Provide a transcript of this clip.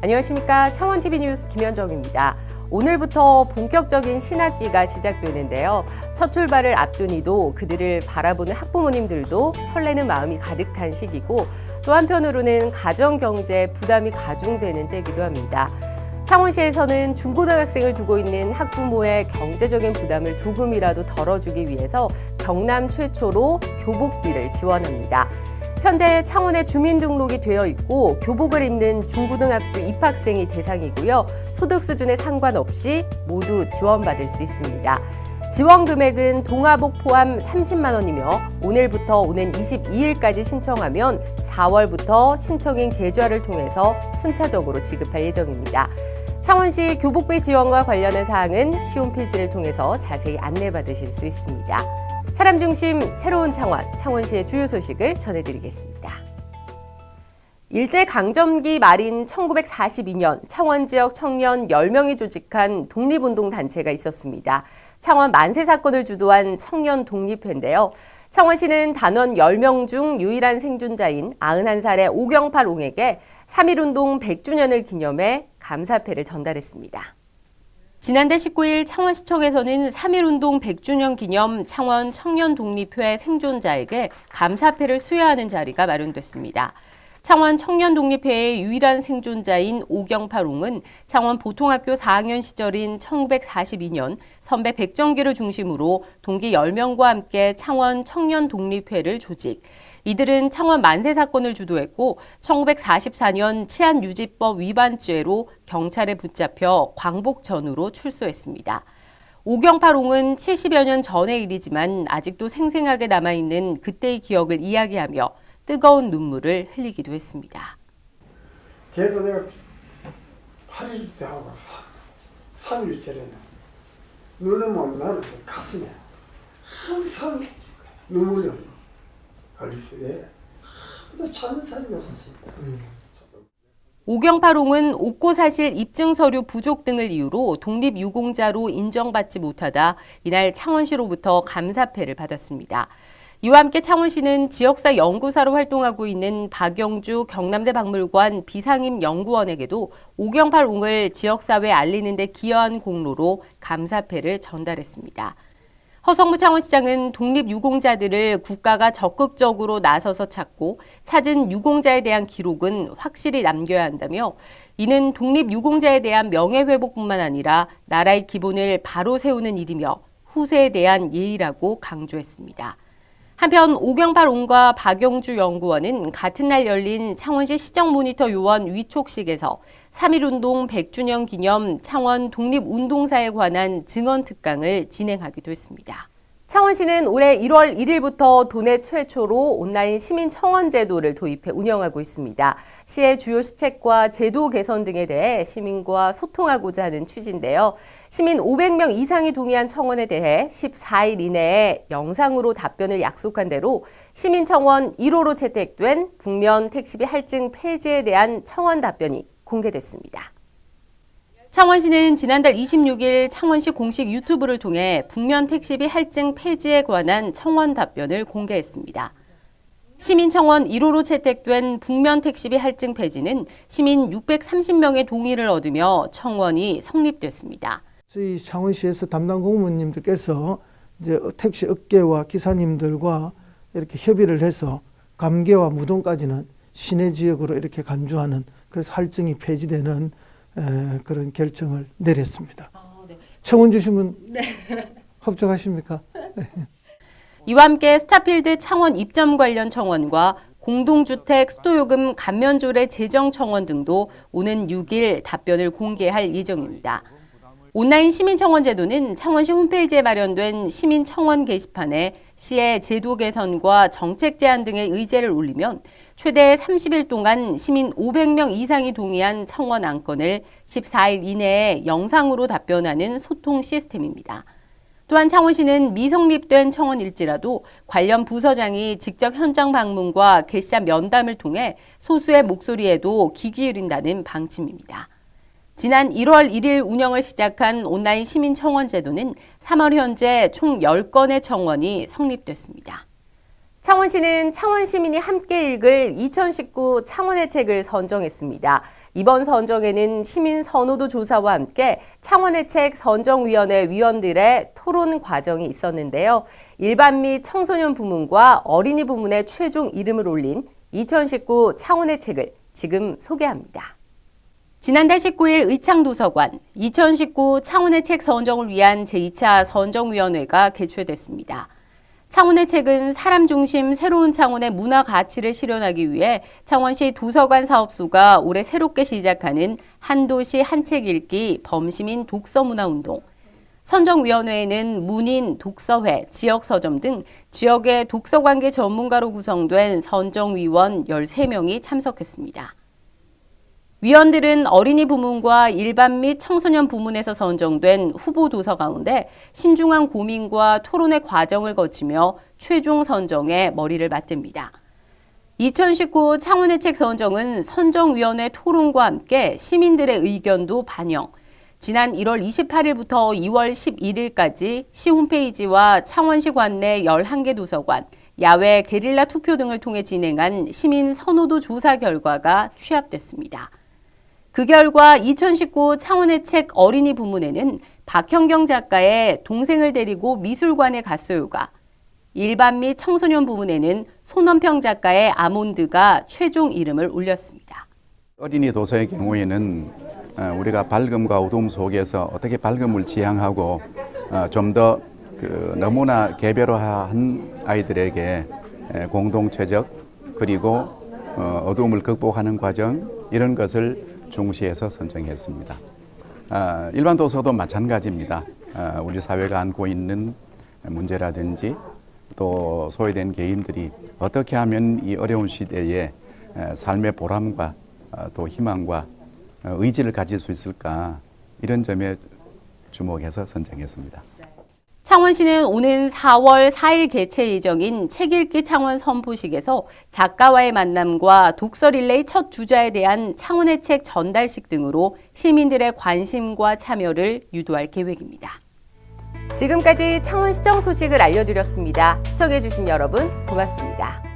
안녕하십니까. 창원TV 뉴스 김현정입니다. 오늘부터 본격적인 신학기가 시작되는데요. 첫 출발을 앞둔 이도 그들을 바라보는 학부모님들도 설레는 마음이 가득한 시기고 또 한편으로는 가정 경제 부담이 가중되는 때이기도 합니다. 창원시에서는 중고등학생을 두고 있는 학부모의 경제적인 부담을 조금이라도 덜어주기 위해서 경남 최초로 교복비를 지원합니다. 현재 창원에 주민등록이 되어 있고 교복을 입는 중고등학교 입학생이 대상이고요. 소득 수준에 상관없이 모두 지원받을 수 있습니다. 지원 금액은 동아복 포함 30만 원이며 오늘부터 오는 22일까지 신청하면 4월부터 신청인 계좌를 통해서 순차적으로 지급할 예정입니다. 창원시 교복비 지원과 관련한 사항은 시 홈페이지를 통해서 자세히 안내받으실 수 있습니다. 사람 중심 새로운 창원, 창원시의 주요 소식을 전해드리겠습니다. 일제강점기 말인 1942년 창원 지역 청년 10명이 조직한 독립운동 단체가 있었습니다. 창원 만세 사건을 주도한 청년 독립회인데요. 창원시는 단원 10명 중 유일한 생존자인 91살의 오경팔 옹에게 3.1운동 100주년을 기념해 감사패를 전달했습니다. 지난달 19일 창원시청에서는 3.1운동 100주년 기념 창원 청년 독립회 생존자에게 감사패를 수여하는 자리가 마련됐습니다. 창원 청년 독립회의 유일한 생존자인 오경팔옹은 창원 보통학교 4학년 시절인 1942년 선배 백정기를 중심으로 동기 10명과 함께 창원 청년 독립회를 조직. 이들은 창원 만세 사건을 주도했고 1944년 치안 유지법 위반죄로 경찰에 붙잡혀 광복 전으로 출소했습니다. 오경팔옹은 70여 년 전의 일이지만 아직도 생생하게 남아있는 그때의 기억을 이야기하며 뜨거운 눈물을 흘리기도 했습니다. 걔도 내가 8일 때 하고 3일째에는 눈은 못 나는 가슴에 항상 눈물이 흘리서 예. 아무도 찾는 사람이 없었습니다. 오경팔옹은 옥고사실 입증 서류 부족 등을 이유로 독립유공자로 인정받지 못하다 이날 창원시로부터 감사패를 받았습니다. 이와 함께 창원시는 지역사 연구사로 활동하고 있는 박영주 경남대 박물관 비상임 연구원에게도 오경팔 옹을 지역사회에 알리는 데 기여한 공로로 감사패를 전달했습니다. 허성무 창원시장은 독립 유공자들을 국가가 적극적으로 나서서 찾고 찾은 유공자에 대한 기록은 확실히 남겨야 한다며 이는 독립 유공자에 대한 명예회복뿐만 아니라 나라의 기본을 바로 세우는 일이며 후세에 대한 예의라고 강조했습니다. 한편 오경팔옹과 박영주 연구원은 같은 날 열린 창원시 시정 모니터 요원 위촉식에서 3.1운동 100주년 기념 창원 독립운동사에 관한 증언 특강을 진행하기도 했습니다. 창원시는 올해 1월 1일부터 도내 최초로 온라인 시민 청원 제도를 도입해 운영하고 있습니다. 시의 주요 시책과 제도 개선 등에 대해 시민과 소통하고자 하는 취지인데요. 시민 500명 이상이 동의한 청원에 대해 14일 이내에 영상으로 답변을 약속한 대로 시민 청원 1호로 채택된 북면 택시비 할증 폐지에 대한 청원 답변이 공개됐습니다. 창원시는 지난달 26일 창원시 공식 유튜브를 통해 북면 택시비 할증 폐지에 관한 청원 답변을 공개했습니다. 시민청원 1호로 채택된 북면 택시비 할증 폐지는 시민 630명의 동의를 얻으며 청원이 성립됐습니다. 저희 창원시에서 담당 공무원님들께서 이제 택시 업계와 기사님들과 이렇게 협의를 해서 감개와 무동까지는 시내 지역으로 이렇게 간주하는 그래서 할증이 폐지되는 에, 그런 결정을 내렸습니다. 청원 주시면 합격하십니까? 이와 함께 스타필드 창원 입점 관련 청원과 공동주택 수도요금 감면조례 재정 청원 등도 오는 6일 답변을 공개할 예정입니다. 온라인 시민청원 제도는 창원시 홈페이지에 마련된 시민청원 게시판에 시의 제도 개선과 정책 제안 등의 의제를 올리면 최대 30일 동안 시민 500명 이상이 동의한 청원 안건을 14일 이내에 영상으로 답변하는 소통 시스템입니다. 또한 창원시는 미성립된 청원일지라도 관련 부서장이 직접 현장 방문과 게시자 면담을 통해 소수의 목소리에도 귀 기울인다는 방침입니다. 지난 1월 1일 운영을 시작한 온라인 시민 청원 제도는 3월 현재 총 10건의 청원이 성립됐습니다. 창원시는 창원 시민이 함께 읽을 2019 창원의 책을 선정했습니다. 이번 선정에는 시민 선호도 조사와 함께 창원의 책 선정위원회 위원들의 토론 과정이 있었는데요. 일반 및 청소년 부문과 어린이 부문의 최종 이름을 올린 2019 창원의 책을 지금 소개합니다. 지난달 19일 의창도서관 2019 창원의 책 선정을 위한 제2차 선정위원회가 개최됐습니다. 창원의 책은 사람 중심 새로운 창원의 문화 가치를 실현하기 위해 창원시 도서관 사업소가 올해 새롭게 시작하는 한도시 한 책 읽기 범시민 독서문화운동, 선정위원회에는 문인, 독서회, 지역서점 등 지역의 독서관계 전문가로 구성된 선정위원 13명이 참석했습니다. 위원들은 어린이 부문과 일반 및 청소년 부문에서 선정된 후보 도서 가운데 신중한 고민과 토론의 과정을 거치며 최종 선정에 머리를 맞댑니다. 2019 창원의 책 선정은 선정위원회 토론과 함께 시민들의 의견도 반영, 지난 1월 28일부터 2월 11일까지 시 홈페이지와 창원시 관내 11개 도서관, 야외 게릴라 투표 등을 통해 진행한 시민 선호도 조사 결과가 취합됐습니다. 그 결과 2019 창원의 책 어린이 부문에는 박현경 작가의 동생을 데리고 미술관에 갔어요가, 일반 및 청소년 부문에는 손원평 작가의 아몬드가 최종 이름을 올렸습니다. 어린이 도서의 경우에는 어, 우리가 밝음과 어둠 속에서 어떻게 밝음을 지향하고 좀더그 너무나 개별화한 아이들에게 에, 공동체적 그리고 어, 어두움을 극복하는 과정 이런 것을 중시해서 선정했습니다. 아, 일반 도서도 마찬가지입니다. 아, 우리 사회가 안고 있는 문제라든지 또 소외된 개인들이 어떻게 하면 이 어려운 시대에 에, 삶의 보람과 아, 또 희망과 어, 의지를 가질 수 있을까 이런 점에 주목해서 선정했습니다. 창원시는 오는 4월 4일 개최 예정인 책 읽기 창원 선포식에서 작가와의 만남과 독서 릴레이 첫 주자에 대한 창원의 책 전달식 등으로 시민들의 관심과 참여를 유도할 계획입니다. 지금까지 창원시정 소식을 알려드렸습니다. 시청해주신 여러분 고맙습니다.